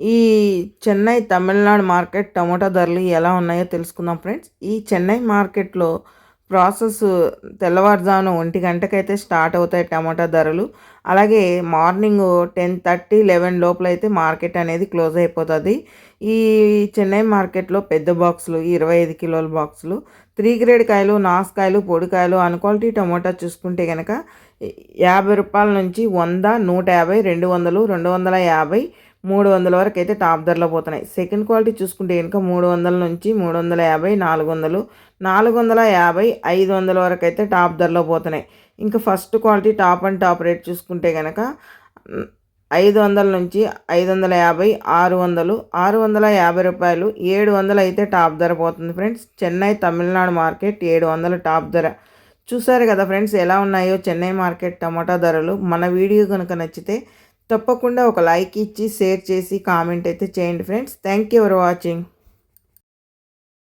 ఈ Chennai Tamil Nadu market tomato ధరలు ఎలా ఉన్నాయో తెలుసుకుందాం ఫ్రెండ్స్. ఈ చెన్నై మార్కెట్లో ప్రాసెస్ తెల్లవారుజామున ఒంటి గంటకైతే స్టార్ట్ అవుతాయి టమాటా ధరలు. అలాగే మార్నింగ్ టెన్ థర్టీ లెవెన్ లోపల అయితే మార్కెట్ అనేది క్లోజ్ అయిపోతుంది. ఈ చెన్నై మార్కెట్లో పెద్ద బాక్సులు ఇరవై ఐదు కిలోల బాక్సులు త్రీ గ్రేడ్ కాయలు నాసుకాయలు పొడికాయలు అన్క్వాలిటీ టమోటా చూసుకుంటే కనుక యాభై రూపాయల నుంచి వంద నూట యాభై రెండు వందలు రెండు వందల యాభై మూడు వందల వరకు అయితే టాప్ ధరలో పోతున్నాయి. సెకండ్ క్వాలిటీ చూసుకుంటే కనుక మూడు వందల నుంచి మూడు వందల యాభై నాలుగు వందలు నాలుగు వందల యాభై ఐదు వందల వరకు అయితే టాప్ ధరలో పోతున్నాయి. ఇంకా first quality top and top rate చూసుకుంటే కనుక ఐదు వందల నుంచి ఐదు వందల యాభై ఆరు వందలు ఆరు వందల యాభై రూపాయలు ఏడు వందలు అయితే టాప్ ధర పోతుంది ఫ్రెండ్స్. చెన్నై తమిళనాడు మార్కెట్ ఏడు వందల టాప్ ధర. చూసారు కదా ఫ్రెండ్స్ ఎలా ఉన్నాయో చెన్నై మార్కెట్ టమాటా ధరలు. మన వీడియో కనుక నచ్చితే తప్పకుండా ఒక లైక్ ఇచ్చి షేర్ చేసి కామెంట్ అయితే చేయండి friends. Thank you for watching